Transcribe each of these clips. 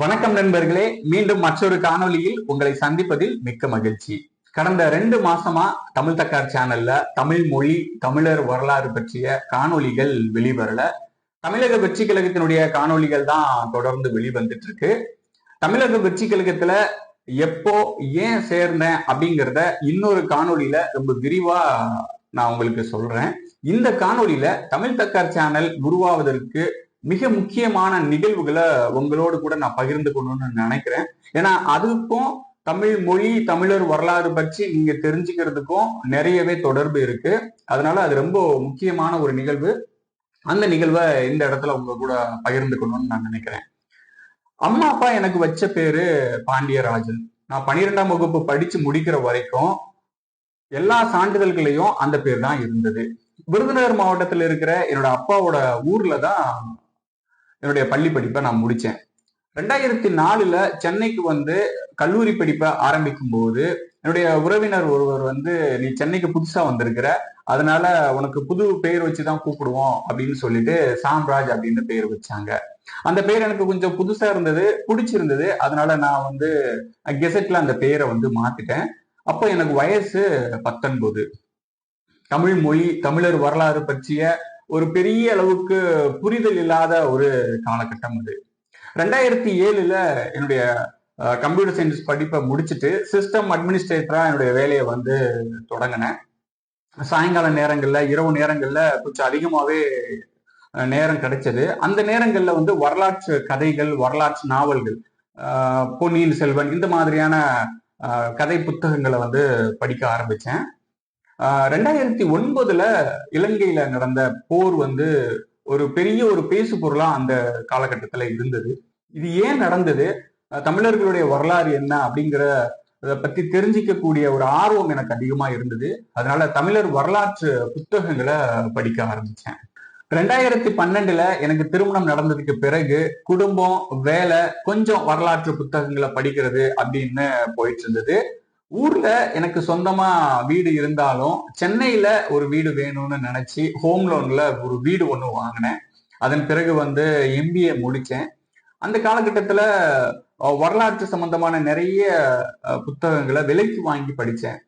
வணக்கம் நண்பர்களே மீண்டும் மற்றொரு காணொலியில் உங்களை சந்திப்பதில் மிக்க மகிழ்ச்சி. கடந்த ரெண்டு மாசமா தமிழ் தக்கார் சேனல்ல தமிழ் மொழி தமிழர் வரலாறு பற்றிய காணொலிகள் வெளிவரல. தமிழக வெற்றி கழகத்தினுடைய காணொளிகள் தான் தொடர்ந்து வெளிவந்துட்டு இருக்கு தமிழக வெற்றி கழகத்துல எப்போ ஏன் சேர்ந்தேன் அப்படிங்கிறத இன்னொரு காணொலியில ரொம்ப விரிவா நான் உங்களுக்கு சொல்றேன். இந்த காணொலியில தமிழ் தக்கார் சேனல் உருவாவதற்கு மிக முக்கியமான நிகழ்வுகளை உங்களோடு கூட நான் பகிர்ந்து கொள்ளணும்னு நினைக்கிறேன். ஏன்னா அதுக்கும் தமிழ் மொழி தமிழர் வரலாறு பற்றி நீங்க தெரிஞ்சுக்கிறதுக்கும் நிறையவே தொடர்பு இருக்கு. அதனால அது ரொம்ப முக்கியமான ஒரு நிகழ்வு. அந்த நிகழ்வை இந்த இடத்துல உங்க கூட பகிர்ந்து நான் நினைக்கிறேன். அம்மா அப்பா எனக்கு வச்ச பேரு பாண்டியராஜன். நான் பன்னிரெண்டாம் வகுப்பு படிச்சு முடிக்கிற வரைக்கும் எல்லா சான்றிதழ்களையும் அந்த பேர் தான் இருந்தது. விருதுநகர் மாவட்டத்தில் இருக்கிற என்னோட அப்பாவோட ஊர்ல தான் என்னுடைய பள்ளி படிப்பை நான் முடிச்சேன். ரெண்டாயிரத்தி நாலுல சென்னைக்கு வந்து கல்லூரி படிப்பை ஆரம்பிக்கும் போது என்னுடைய உறவினர் ஒருவர் வந்து நீ சென்னைக்கு புதுசா வந்திருக்கிற அதனால உனக்கு புது பெயர் வச்சுதான் கூப்பிடுவோம் அப்படின்னு சொல்லிட்டு சாம்ராஜ் அப்படின்னு பெயர் வச்சாங்க. அந்த பெயர் எனக்கு கொஞ்சம் புதுசா இருந்தது பிடிச்சிருந்தது. அதனால நான் வந்து கெசட்ல அந்த பெயரை வந்து மாத்திட்டேன். அப்போ எனக்கு வயசு பத்தொன்பது. தமிழ் மொழி தமிழர் வரலாறு பற்றிய ஒரு பெரிய அளவுக்கு புரிதல் இல்லாத ஒரு காலகட்டம் அது. ரெண்டாயிரத்தி ஏழுல என்னுடைய கம்ப்யூட்டர் சயின்ஸ் படிப்பை முடிச்சுட்டு சிஸ்டம் அட்மினிஸ்ட்ரேட்டரா என்னுடைய வேலையை வந்து தொடங்கினேன். சாயங்கால நேரங்கள்ல இரவு நேரங்கள்ல கொஞ்சம் அதிகமாவே நேரம் கிடைச்சது. அந்த நேரங்கள்ல வந்து வரலாற்று கதைகள் வரலாற்று நாவல்கள் பொன்னியின் செல்வன் இந்த மாதிரியான கதை புத்தகங்களை வந்து படிக்க ஆரம்பிச்சேன். ரெண்டாயிரத்தி ஒன்பதுல இலங்கையில நடந்த போர் வந்து ஒரு பெரிய ஒரு பேசு பொருளா அந்த காலகட்டத்துல இருந்தது. இது ஏன் நடந்தது? தமிழர்களுடைய வரலாறு என்ன அப்படிங்கிற பத்தி தெரிஞ்சிக்கக்கூடிய ஒரு ஆர்வம் எனக்கு அதிகமா இருந்தது. அதனால தமிழர் வரலாற்று புத்தகங்களை படிக்க ஆரம்பிச்சேன். ரெண்டாயிரத்தி பன்னெண்டுல எனக்கு திருமணம் நடந்ததுக்கு பிறகு குடும்பம் வேலை கொஞ்சம் வரலாற்று புத்தகங்களை படிக்கிறது அப்படின்னு போயிட்டு இருந்தது. ஊர்ல எனக்கு சொந்தமா வீடு இருந்தாலும் சென்னையில ஒரு வீடு வேணும்னு நினைச்சு ஹோம் லோன்ல ஒரு வீடு ஒன்று வாங்கினேன். அதன் பிறகு வந்து எம்பிஏ முடிச்சேன். அந்த காலகட்டத்துல வரலாற்று சம்பந்தமான நிறைய புத்தகங்களை விலைக்கு வாங்கி படித்தேன்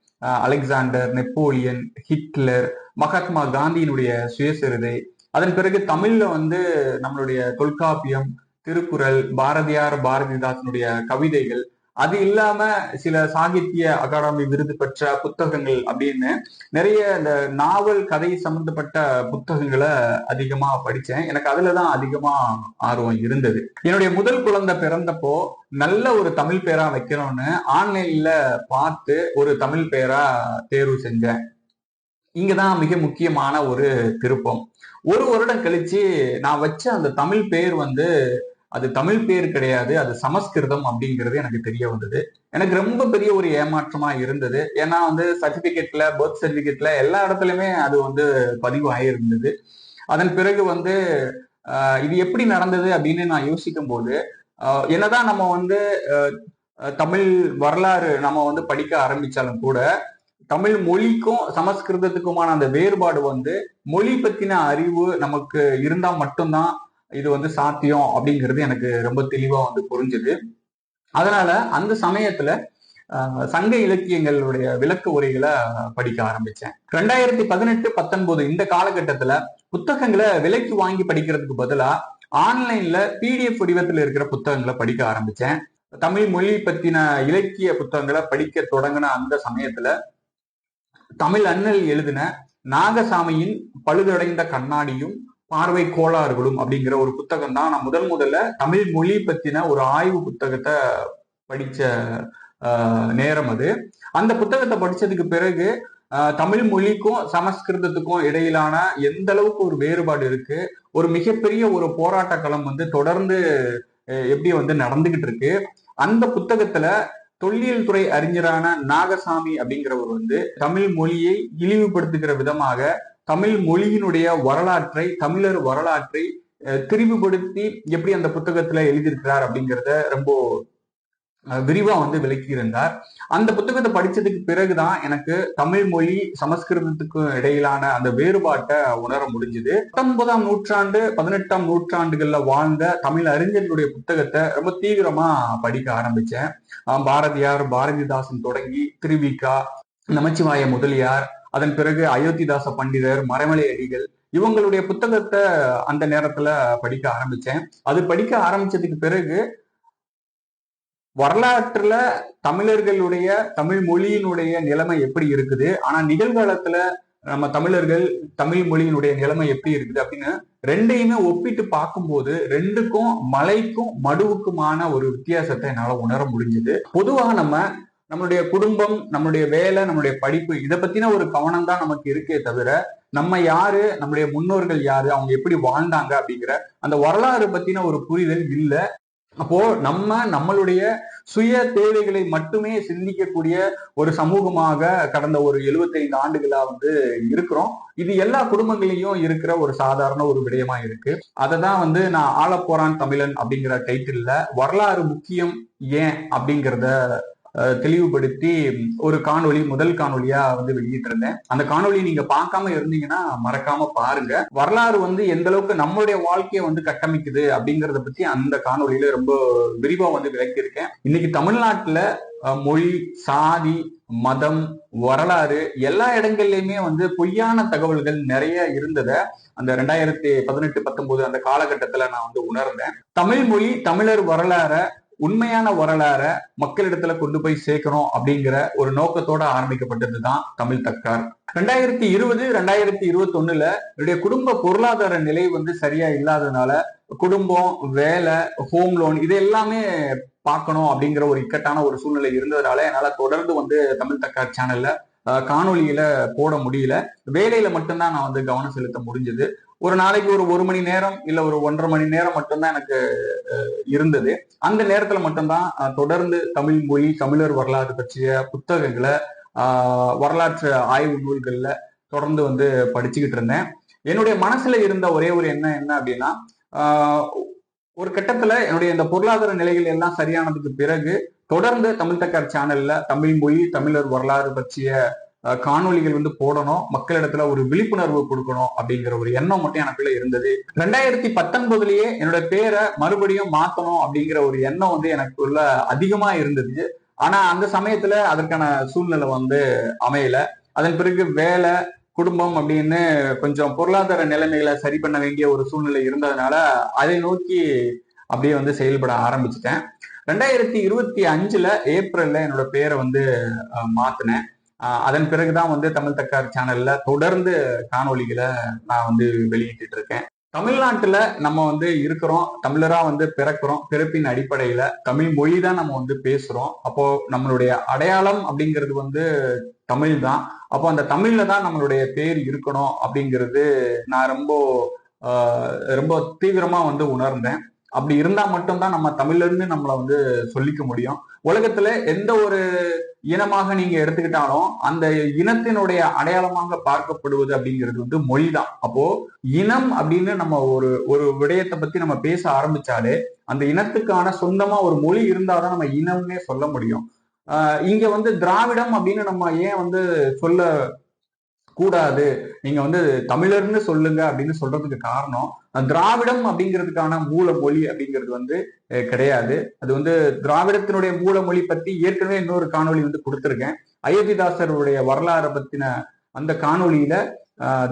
அலெக்சாண்டர் நெப்போலியன் ஹிட்லர் மகாத்மா காந்தியினுடைய சுயசரிதை. அதன் பிறகு தமிழ்ல வந்து நம்மளுடைய தொல்காப்பியம் திருக்குறள் பாரதியார் பாரதிதாசனுடைய கவிதைகள் அது இல்லாம சில சாகித்ய அகாடமி விருது பெற்ற புத்தகங்கள் அப்படின்னு நிறைய இந்த நாவல் கதை சம்பந்தப்பட்ட புத்தகங்களை அதிகமா படிச்சேன். எனக்கு அதுலதான் அதிகமா ஆர்வம் இருந்தது. என்னுடைய முதல் குழந்தை பிறந்தப்போ நல்ல ஒரு தமிழ் பேரா வைக்கணும்னு ஆன்லைன்ல பார்த்து ஒரு தமிழ் பேரா தேர்வு செஞ்சேன். இங்கதான் மிக முக்கியமான ஒரு திருப்பம். ஒரு வருடம் கழிச்சு நான் வச்ச அந்த தமிழ் பேர் வந்து அது தமிழ் பேர் கிடையாது அது சமஸ்கிருதம் அப்படிங்கிறது எனக்கு தெரிய வந்தது. எனக்கு ரொம்ப பெரிய ஒரு ஏமாற்றமா இருந்தது. ஏன்னா வந்து சர்டிபிகேட்ல பர்த் சர்டிபிகேட்ல எல்லா இடத்துலயுமே அது வந்து பதிவு ஆகியிருந்தது அதன் பிறகு வந்து இது எப்படி நடந்தது அப்படின்னு நான் யோசிக்கும் போது என்னதான் நம்ம வந்து தமிழ் வரலாறு நம்ம வந்து படிக்க ஆரம்பிச்சாலும் கூட தமிழ் மொழிக்கும் சமஸ்கிருதத்துக்குமான அந்த வேறுபாடு வந்து மொழி பத்தின அறிவு நமக்கு இருந்தா மட்டும்தான் இது வந்து சாத்தியம் அப்படிங்கிறது எனக்கு ரொம்ப தெளிவா வந்து புரிஞ்சுது. அதனால அந்த சமயத்துல சங்க இலக்கியங்களுடைய விளக்க உரைகளை படிக்க ஆரம்பிச்சேன். ரெண்டாயிரத்தி பதினெட்டு பத்தொன்பது இந்த காலகட்டத்துல புத்தகங்களை விலைக்கு வாங்கி படிக்கிறதுக்கு பதிலா ஆன்லைன்ல பிடிஎஃப் வடிவத்தில் இருக்கிற புத்தகங்களை படிக்க ஆரம்பிச்சேன். தமிழ் மொழி பத்தின இலக்கிய புத்தகங்களை படிக்க தொடங்கின அந்த சமயத்துல தமிழ் அண்ணல் எழுதின நாகசாமியின் பழுதடைந்த கண்ணாடியும் பார்வை கோளாறுகளும் அப்படிங்கிற ஒரு புத்தகம் தான் நான் முதல் முதல்ல தமிழ் மொழி பத்தின ஒரு ஆய்வு புத்தகத்தை படிச்ச நேரம் அது. அந்த புத்தகத்தை படிச்சதுக்கு பிறகு தமிழ் மொழிக்கும் சமஸ்கிருதத்துக்கும் இடையிலான எந்த அளவுக்கு ஒரு வேறுபாடு இருக்கு? ஒரு மிகப்பெரிய ஒரு போராட்ட களம் வந்து தொடர்ந்து எப்படி வந்து நடந்துகிட்டு இருக்கு? அந்த புத்தகத்துல தொல்லியல் துறை அறிஞரான நாகசாமி அப்படிங்கிறவர் வந்து தமிழ் மொழியை இழிவுபடுத்துகிற விதமாக தமிழ் மொழியினுடைய வரலாற்றை தமிழர் வரலாற்றை திரிவுபடுத்தி எப்படி அந்த புத்தகத்துல எழுதியிருக்கிறார் அப்படிங்கிறத ரொம்ப விரிவா வந்து விளக்கியிருந்தார். அந்த புத்தகத்தை படிச்சதுக்கு பிறகுதான் எனக்கு தமிழ் மொழி சமஸ்கிருதத்துக்கும் இடையிலான அந்த வேறுபாட்டை உணர முடிஞ்சுது. பத்தொன்பதாம் நூற்றாண்டு பதினெட்டாம் நூற்றாண்டுகள்ல வாழ்ந்த தமிழ் அறிஞர்களுடைய புத்தகத்தை ரொம்ப தீவிரமா படிக்க ஆரம்பிச்சேன். பாரதியார் பாரதிதாசன் தொடங்கி திருவிகா நமச்சிவாய முதலியார் அதன் பிறகு அயோத்திதாச பண்டிதர் மரமலை அடிகள் இவங்களுடைய புத்தகத்தை அந்த நேரத்துல படிக்க ஆரம்பிச்சேன். அது படிக்க ஆரம்பிச்சதுக்கு பிறகு வரலாற்றுல தமிழர்களுடைய தமிழ் மொழியினுடைய நிலைமை எப்படி இருக்குது? ஆனா நிகழ்காலத்துல நம்ம தமிழர்கள் தமிழ் மொழியினுடைய நிலைமை எப்படி இருக்குது அப்படின்னு ரெண்டையுமே ஒப்பிட்டு பார்க்கும்போது ரெண்டுக்கும் மலைக்கும் மடுவுக்குமான ஒரு வித்தியாசத்தை என்னால உணர முடிஞ்சது. பொதுவாக நம்ம நம்மளுடைய குடும்பம் நம்மளுடைய வேலை நம்மளுடைய படிப்பு இதை பத்தின ஒரு கவனம் தான் நமக்கு இருக்கே தவிர நம்ம யாரு நம்மளுடைய முன்னோர்கள் யாரு அவங்க எப்படி வாழ்ந்தாங்க அப்படிங்கிற அந்த வரலாறு பத்தின ஒரு புரிதல் இல்லை. அப்போ நம்ம நம்மளுடைய சுய தேவைகளை மட்டுமே சிந்திக்கக்கூடிய ஒரு சமூகமாக கடந்த ஒரு 75 ஆண்டுகளா வந்து இருக்கிறோம். இது எல்லா குடும்பங்களையும் இருக்கிற ஒரு சாதாரண ஒரு விடயமா இருக்கு. அதை தான் வந்து நான் ஆளப்போறான் தமிழன் அப்படிங்கிற டைட்டில்ல வரலாறு முக்கியம் ஏன் அப்படிங்கிறத தெளிவுபடுத்தி ஒரு காணொலி முதல் காணொலியா வந்து வெளியிட்டிருந்தேன். அந்த காணொலி நீங்க பார்க்காம இருந்தீங்கன்னா மறக்காம பாருங்க. வரலாறு வந்து எந்த அளவுக்கு நம்மளுடைய வாழ்க்கையை வந்து கட்டமைக்குது அப்படிங்கறத பத்தி அந்த காணொலியில ரொம்ப விரிவா வந்து விளக்கியிருக்கேன். இன்னைக்கு தமிழ்நாட்டுல மொழி சாதி மதம் வரலாறு எல்லா இடங்கள்லயுமே வந்து பொய்யான தகவல்கள் நிறைய இருந்தத அந்த ரெண்டாயிரத்தி பதினெட்டு பத்தொன்பது அந்த காலகட்டத்துல நான் வந்து உணர்ந்தேன். தமிழ் மொழி தமிழர் வரலாற உண்மையான வரலாற மக்களிடத்துல கொண்டு போய் சேர்க்கணும் அப்படிங்கிற ஒரு நோக்கத்தோட ஆரம்பிக்கப்பட்டது தான் தமிழ் தக்கார் ரெண்டாயிரத்தி இருபது ரெண்டாயிரத்தி இருபத்தி ஒண்ணுல என்னுடைய குடும்ப பொருளாதார நிலை வந்து சரியா இல்லாததுனால குடும்பம் வேலை ஹோம் லோன் இது எல்லாமே பார்க்கணும் அப்படிங்கிற ஒரு இக்கட்டான ஒரு சூழ்நிலை இருந்ததுனால என்னால தொடர்ந்து வந்து தமிழ் தக்கார் சேனல்ல காணொலியில காணொளியில போட முடியல. வேலையில மட்டும்தான் நான் வந்து கவனம் செலுத்த முடிஞ்சது. ஒரு நாளைக்கு ஒரு ஒரு மணி நேரம் இல்ல ஒரு ஒன்றரை மணி நேரம் மட்டும்தான் எனக்கு இருந்தது. அந்த நேரத்துல மட்டும்தான் தொடர்ந்து தமிழ் மொழி தமிழர் வரலாறு பற்றிய புத்தகங்களை ஆஹ், வரலாற்று ஆய்வு நூல்கள்ல தொடர்ந்து வந்து படிச்சுக்கிட்டு இருந்தேன். என்னுடைய மனசுல இருந்த ஒரே ஒரு எண்ணம் என்ன அப்படின்னா ஆஹ், ஒரு கட்டத்துல என்னுடைய இந்த பொருளாதார நிலைகள் எல்லாம் சரியானதுக்கு பிறகு தொடர்ந்து தமிழ் தக்கார் சேனல்ல தமிழ் மொழி தமிழர் வரலாறு பற்றிய காணொலிகள் காணொளிகள் வந்து போடணும் மக்களிடத்துல ஒரு விழிப்புணர்வு கொடுக்கணும் அப்படிங்கிற ஒரு எண்ணம் மட்டும் எனக்குள்ள இருந்தது. ரெண்டாயிரத்தி பத்தொன்பதுலயே என்னோட பேரை மறுபடியும் மாத்தணும் அப்படிங்கிற ஒரு எண்ணம் வந்து எனக்குள்ள அதிகமா இருந்தது. ஆனா அந்த சமயத்துல அதற்கான சூழ்நிலை வந்து அமையல. அதன் பிறகு வேலை குடும்பம் அப்படின்னு கொஞ்சம் பொருளாதார நிலைமைகளை சரி பண்ண வேண்டிய ஒரு சூழ்நிலை இருந்ததுனால அதை நோக்கி அப்படியே வந்து செயல்பட ஆரம்பிச்சிட்டேன். ரெண்டாயிரத்தி இருபத்தி அஞ்சுல ஏப்ரல்ல என்னோட பேரை வந்து மாத்தினேன். அதன் பிறகுதான் வந்து தமிழ் தக்கார் சேனல்ல தொடர்ந்து காணொளிகளை நான் வந்து வெளியிட்டு இருக்கேன் தமிழ்நாட்டுல நம்ம வந்து இருக்கிறோம் தமிழரா வந்து பிறக்கிறோம் பிறப்பின் அடிப்படையில தமிழ் மொழி தான் நம்ம வந்து பேசுறோம். அப்போ நம்மளுடைய அடையாளம் அப்படிங்கிறது வந்து தமிழ் தான் அப்போ அந்த தமிழ்ல தான் நம்மளுடைய பேர் இருக்கணும் அப்படிங்கிறது நான் ரொம்ப ரொம்ப தீவிரமா வந்து உணர்ந்தேன். அப்படி இருந்தா மட்டும்தான் நம்ம தமிழ்லேருந்து நம்மளை வந்து சொல்லிக்க முடியும். உலகத்துல எந்த ஒரு இனமாக நீங்க எடுத்துக்கிட்டாலும் அந்த இனத்தினுடைய அடையாளமாக பார்க்கப்படுவது அப்படிங்கிறது வந்து மொழி தான் அப்போ இனம் அப்படின்னு நம்ம ஒரு ஒரு விடயத்தை பத்தி நம்ம பேச ஆரம்பிச்சாலே அந்த இனத்துக்கான சொந்தமா ஒரு மொழி இருந்தாதான் நம்ம இனம்னே சொல்ல முடியும். ஆஹ் இங்க வந்து திராவிடம் அப்படின்னு நம்ம ஏன் வந்து சொல்ல கூடாது. நீங்க வந்து தமிழர்னு சொல்லுங்க அப்படின்னு சொல்றதுக்கு காரணம் திராவிடம் அப்படிங்கிறதுக்கான மூல மொழி அப்படிங்கிறது வந்து கிடையாது. அது வந்து திராவிடத்தினுடைய மூல மொழி பத்தி ஏற்கனவே இன்னொரு காணொளி வந்து கொடுத்துருக்கேன். அயோத்திதாசருடைய வரலாறை பத்தின அந்த காணொலியில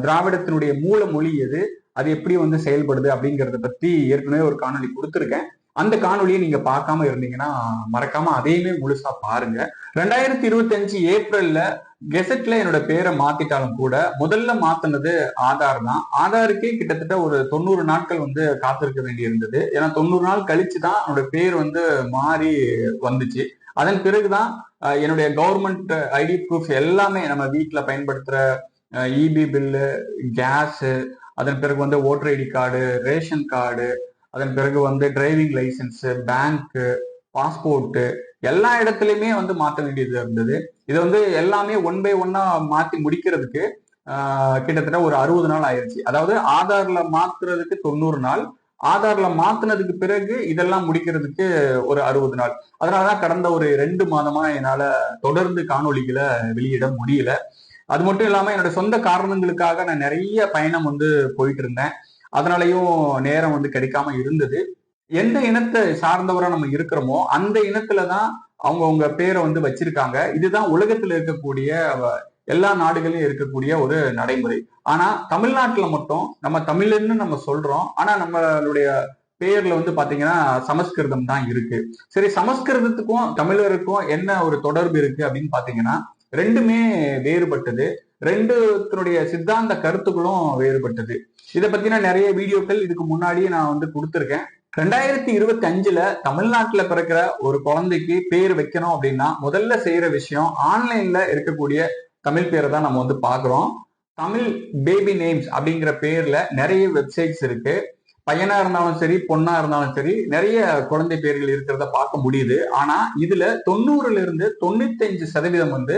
திராவிடத்தினுடைய மூல மொழி எது அது எப்படி வந்து செயல்படுது அப்படிங்கறத பத்தி ஏற்கனவே ஒரு காணொலி கொடுத்துருக்கேன். அந்த காணொலியை நீங்க பார்க்காம இருந்தீங்கன்னா மறக்காம அதையுமே முழுசா பாருங்க. ரெண்டாயிரத்தி இருபத்தி அஞ்சு ஏப்ரல்ல கெசட்ல என்னோட பேரை மாத்திட்டாலும் கூட முதல்ல மாத்தினது ஆதார் தான். ஆதாருக்கே கிட்டத்தட்ட ஒரு தொண்ணூறு நாட்கள் வந்து காத்திருக்க வேண்டி இருந்தது ஏன்னா தொண்ணூறு நாள் கழிச்சு தான் என்னோட பேர் வந்து மாறி வந்துச்சு. அதன் பிறகுதான் என்னுடைய கவர்மெண்ட் ஐடி ப்ரூஃப் எல்லாமே நம்ம வீட்டில் பயன்படுத்துற இபி பில்லு கேஸு அதன் பிறகு வந்து voter ID card ration card அதன் பிறகு வந்து டிரைவிங் லைசன்ஸ் பேங்க்கு பாஸ்போர்ட்டு எல்லா இடத்துலையுமே வந்து மாற்ற வேண்டியது இருந்தது. இது வந்து எல்லாமே ஒன் பை ஒன்னா மாத்தி முடிக்கிறதுக்கு கிட்டத்தட்ட ஒரு அறுபது நாள் ஆயிடுச்சு அதாவது ஆதார்ல மாத்துறதுக்கு தொண்ணூறு நாள். ஆதார்ல மாத்தினதுக்கு பிறகு இதெல்லாம் முடிக்கிறதுக்கு ஒரு அறுபது நாள். அதனாலதான் கடந்த ஒரு ரெண்டு மாதமா என்னால தொடர்ந்து காணொளிகளை வெளியிட முடியல. அது மட்டும் இல்லாம என்னோட சொந்த காரணங்களுக்காக நான் நிறைய பயணம் வந்து போயிட்டு இருந்தேன். அதனாலையும் நேரம் வந்து கிடைக்காம இருந்தது. எந்த இனத்தை சார்ந்தவரா நம்ம இருக்கிறோமோ அந்த இனத்துலதான் அவங்கவுங்க பேரை வந்து வச்சிருக்காங்க. இதுதான் உலகத்துல இருக்கக்கூடிய எல்லா நாடுகளிலும் இருக்கக்கூடிய ஒரு நடைமுறை. ஆனா தமிழ்நாட்டுல மட்டும் நம்ம தமிழன்னு நம்ம சொல்றோம். ஆனா நம்மளுடைய பேர்ல வந்து பாத்தீங்கன்னா சமஸ்கிருதம் தான் இருக்கு. சரி சமஸ்கிருதத்துக்கும் தமிழருக்கும் என்ன ஒரு தொடர்பு இருக்கு அப்படின்னு பாத்தீங்கன்னா ரெண்டுமே வேறுபட்டது. ரெண்டுத்தினுடைய சித்தாந்த கருத்துக்களும் வேறுபட்டது. இதை பத்தின நிறைய வீடியோக்கள் இதுக்கு முன்னாடியே நான் வந்து கொடுத்துருக்கேன். ரெண்டாயிரத்தி இருபத்தி அஞ்சுல தமிழ்நாட்டுல பிறக்கிற ஒரு குழந்தைக்கு பேர் வைக்கணும் அப்படின்னா முதல்ல செய்யற விஷயம் ஆன்லைன்ல இருக்கக்கூடிய தமிழ் பேரை தான் நம்ம வந்து பாக்குறோம் தமிழ் பேபி நேம்ஸ் அப்படிங்கிற பேர்ல நிறைய வெப்சைட்ஸ் இருக்கு. பையனா இருந்தாலும் சரி பொண்ணா இருந்தாலும் சரி நிறைய குழந்தை பேர்கள் இருக்கிறத பார்க்க முடியுது. ஆனா இதுல தொண்ணூறுல இருந்து தொண்ணூத்தஞ்சு சதவீதம் வந்து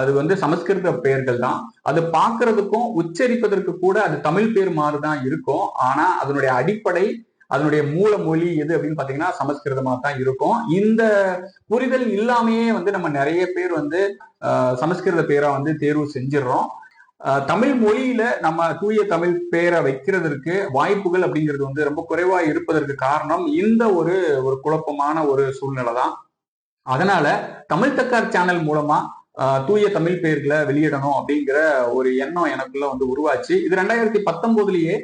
அது வந்து சமஸ்கிருத பெயர்கள் தான். அது பார்க்கறதுக்கும் உச்சரிப்பதற்கு கூட அது தமிழ் பேர் மாதிரி தான் இருக்கும். ஆனா அதனுடைய அடிப்படை அதனுடைய மூல மொழி எது அப்படின்னு பாத்தீங்கன்னா சமஸ்கிருதமா தான் இருக்கும். இந்த புரிதல் இல்லாமையே வந்து நம்ம நிறைய பேர் வந்து சமஸ்கிருத பேரை வந்து தேர்வு செஞ்சிடறோம். தமிழ் மொழியில நம்ம தூய தமிழ் பேரை வைக்கிறதுக்கு வாய்ப்புகள் அப்படிங்கிறது வந்து ரொம்ப குறைவா இருப்பதற்கு காரணம் இந்த ஒரு ஒரு குழப்பமான ஒரு சூழ்நிலை தான் அதனால தமிழ் தக்கார் சேனல் மூலமா தூய தமிழ் பெயர்களை வெளியிடணும் அப்படிங்கிற ஒரு எண்ணம் எனக்குள்ள வந்து உருவாச்சு. இது ரெண்டாயிரத்தி பத்தொன்பதுலயே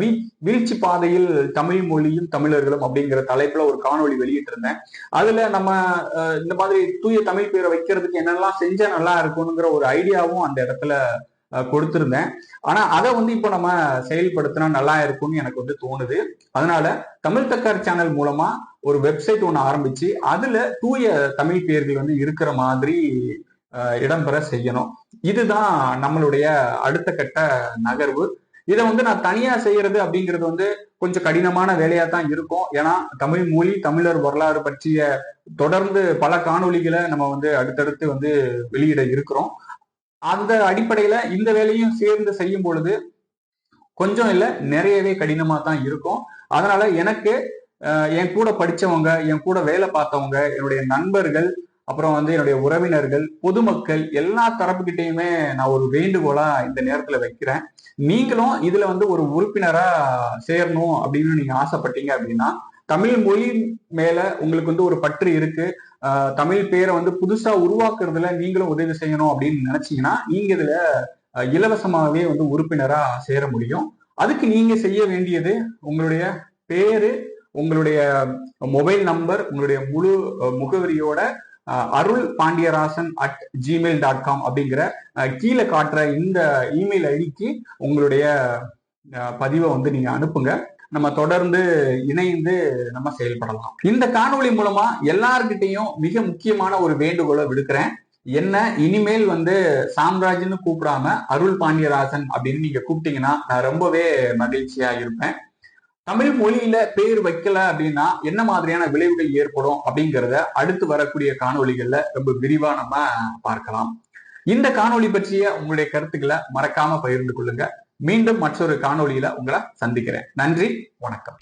வீ வீழ்ச்சி பாதையில் தமிழ் மொழியும் தமிழர்களும் அப்படிங்கிற தலைப்புல ஒரு காணொலி வெளியிட்டு இருந்தேன் அதுல நம்ம இந்த மாதிரி தூய தமிழ் பேரை வைக்கிறதுக்கு என்னெல்லாம் செஞ்சா நல்லா இருக்கும்ங்கிற ஒரு ஐடியாவும் அந்த இடத்துல கொடுத்திருந்தேன். ஆனா அதை வந்து இப்போ நம்ம செயல்படுத்தினா நல்லா இருக்கும்னு எனக்கு வந்து தோணுது. அதனால தமிழ் தக்கார் சேனல் மூலமா ஒரு வெப்சைட் ஒன்று ஆரம்பிச்சு அதுல தூய தமிழ் பேர்கள் வந்து இருக்கிற மாதிரி இடம்பெற செய்யணும். இதுதான் நம்மளுடைய அடுத்த கட்ட நகர்வு. இதை வந்து நான் தனியா செய்யறது அப்படிங்கிறது வந்து கொஞ்சம் கடினமான வேலையா தான் இருக்கும். ஏன்னா தமிழ் மொழி தமிழர் வரலாறு பற்றிய தொடர்ந்து பல காணொலிகளை நம்ம வந்து அடுத்தடுத்து வந்து வெளியிட இருக்கிறோம். அந்த அடிப்படையில இந்த வேலையும் சேர்ந்து செய்யும் பொழுது கொஞ்சம் இல்லை நிறையவே கடினமா தான் இருக்கும். அதனால எனக்கு என் கூட படிச்சவங்க என் கூட வேலை பார்த்தவங்க என்னுடைய நண்பர்கள் அப்புறம் வந்து என்னுடைய உறவினர்கள் பொதுமக்கள் எல்லா தரப்புக்கிட்டையுமே நான் ஒரு வேண்டுகோளா இந்த நேரத்துல வைக்கிறேன். நீங்களும் இதுல வந்து ஒரு உறுப்பினரா சேரணும் அப்படின்னு நீங்க ஆசைப்பட்டீங்க அப்படின்னா தமிழ் மொழி மேல உங்களுக்கு வந்து ஒரு பற்று இருக்கு. தமிழ் பேரை வந்து புதுசா உருவாக்குறதுல நீங்களும் உதவி செய்யணும் அப்படின்னு நினைச்சீங்கன்னா நீங்க இதுல இலவசமாகவே வந்து உறுப்பினரா சேர முடியும். அதுக்கு நீங்க செய்ய வேண்டியது உங்களுடைய பேரு உங்களுடைய மொபைல் நம்பர் உங்களுடைய முழு முகவரியோட Arul Pandiyarajan at Gmail dot com அப்படிங்கிற கீழே காட்டுற இந்த இமெயில் ஐடிக்கு உங்களுடைய பதிவை வந்து நீங்க அனுப்புங்க. நம்ம தொடர்ந்து இணைந்து நம்ம செயல்படலாம். இந்த காணொளி மூலமா எல்லார்கிட்டையும் மிக முக்கியமான ஒரு வேண்டுகோளை விடுக்கிறேன். என்ன? இனிமேல் வந்து சாம்ராஜ்னு கூப்பிடாம அருள் பாண்டியராசன் அப்படின்னு நீங்க கூப்பிட்டீங்கன்னா நான் ரொம்பவே மகிழ்ச்சியா இருப்பேன். தமிழ் மொழியில பேர் வைக்கல அப்படின்னா என்ன மாதிரியான விளைவுகள் ஏற்படும் அப்படிங்கிறத அடுத்து வரக்கூடிய காணொலிகள்ல ரொம்ப விரிவா நம்ம பார்க்கலாம். இந்த காணொலி பற்றிய உங்களுடைய கருத்துக்களை மறக்காம பகிர்ந்து கொள்ளுங்க. மீண்டும் மற்றொரு காணொலியில உங்களை சந்திக்கிறேன். நன்றி வணக்கம்.